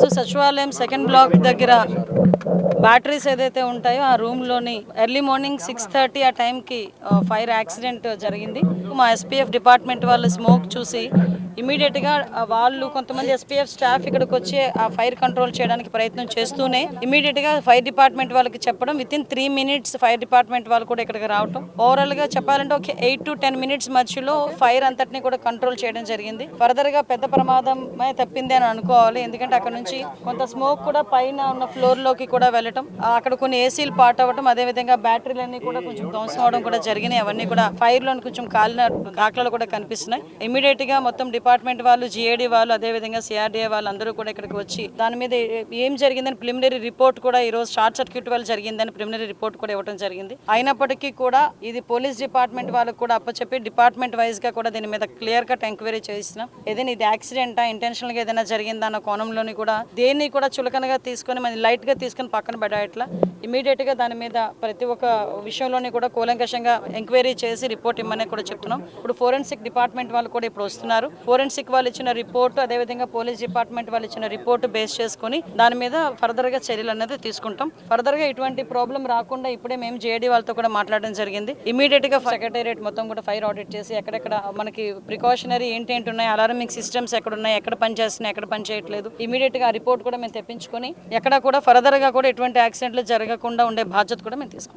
ఈరోజు సచివాలయం second black దగ్గర బ్యాటరీస్ ఏదైతే ఉంటాయో ఆ రూమ్లోని ఎర్లీ మార్నింగ్ సిక్స్ థర్టీ ఆ టైంకి ఫైర్ యాక్సిడెంట్ జరిగింది. మా ఎస్పీఎఫ్ డిపార్ట్మెంట్ వాళ్ళు స్మోక్ చూసి ఇమీడియట్గా వాళ్ళు కొంతమంది ఎస్పీఎఫ్ స్టాఫ్ ఇక్కడికి వచ్చి ఆ ఫైర్ కంట్రోల్ చేయడానికి ప్రయత్నం చేస్తూనే ఇమీడియట్గా ఫైర్ డిపార్ట్మెంట్ వాళ్ళకి చెప్పడం within three minutes fire department వాళ్ళు కూడా ఇక్కడికి రావటం. ఓవరాల్గా చెప్పాలంటే ఒక ఎయిట్ టు టెన్ మినిట్స్ మధ్యలో ఫైర్ అంతటిని కూడా కంట్రోల్ చేయడం జరిగింది. ఫర్దర్గా పెద్ద ప్రమాదమే తప్పింది అని అనుకోవాలి. ఎందుకంటే అక్కడ నుంచి కొంత స్మోక్ కూడా పైన ఉన్న ఫ్లోర్లోకి కూడా వెళ్ళటం అక్కడ కొన్ని ఏసీలు పాట్ అవ్వటం అదే విధంగా బ్యాటరీలన్నీ కూడా కొంచెం ధ్వంసం అవడం కూడా జరిగినాయి. అవన్నీ కూడా ఫైర్ కొంచెం కాలిన దాఖలాలు కూడా కనిపిస్తున్నాయి. ఇమీడియట్గా మొత్తం డిపార్ట్మెంట్ వాళ్ళు జిఏడి వాళ్ళు అదే విధంగా సిఆర్డీఏ వాళ్ళు అందరూ కూడా ఇక్కడికి వచ్చి దాని మీద ఏం జరిగిందని ప్రిలిమినరీ రిపోర్ట్ కూడా ఈ రోజు షార్ట్ సర్క్యూట్ వల్ల జరిగిందని ప్రిలిమినరీ రిపోర్ట్ కూడా ఇవ్వడం జరిగింది. అయినప్పటికీ కూడా ఇది పోలీస్ డిపార్ట్మెంట్ వాళ్ళకు కూడా అప్పచెప్పి డిపార్ట్మెంట్ వైజ్గా కూడా దీని మీద క్లియర్ కట్ ఎంక్వైరీ చేయిస్తున్నాం. ఏదైనా ఇది యాక్సిడెంటా ఇంటెన్షనల్గా ఏదైనా జరిగిందా అన్న కోణంలోని కూడా దేన్ని కూడా చులకనగా తీసుకొని మనం లైట్గా తీసుకొని పక్కన పడేట్లా ఇట్లా గా దాని మీద ప్రతి ఒక్క విషయంలోని కూడా కూలంకషంగా ఎంక్వైరీ చేసి రిపోర్ట్ ఇమ్మని కూడా చెప్తున్నాం. ఇప్పుడు ఫోరెన్సిక్ డిపార్ట్మెంట్ వాళ్ళు కూడా ఇప్పుడు వస్తున్నారు. ఫోరెన్సిక్ వాళ్ళు ఇచ్చిన రిపోర్ట్ అదేవిధంగా పోలీస్ డిపార్ట్మెంట్ వాళ్ళు ఇచ్చిన రిపోర్ట్ బేస్ చేసుకొని దాని మీద ఫర్దర్గా చర్యలు అనేది తీసుకుంటాం. ఫర్దర్గా ఇటువంటి ప్రాబ్లం రాకుండా ఇప్పుడే మేము జేడీ వాళ్ళతో కూడా మాట్లాడడం జరిగింది. ఇమీడియట్గా సెక్రటేరియట్ మొత్తం కూడా ఫైర్ ఆడిట్ చేసి ఎక్కడెక్కడ మనకి ప్రికాషనరీ ఏంటి ఏంటి ఉన్నాయి అలారమింగ్ సిస్టమ్స్ ఎక్కడ ఉన్నాయి ఎక్కడ పనిచేస్తున్నాయి ఎక్కడ పని చేయట్లేదు. ఇమీడియట్గా ఆ రిపోర్ట్ కూడా మేము తెప్పించుకొని ఎక్కడ కూడా ఫర్దర్గా కూడా ఎటువంటి యాక్సిడెంట్లు జరగకుండా ఉండే బాధ్యత కూడా మేము తీసుకుంటాం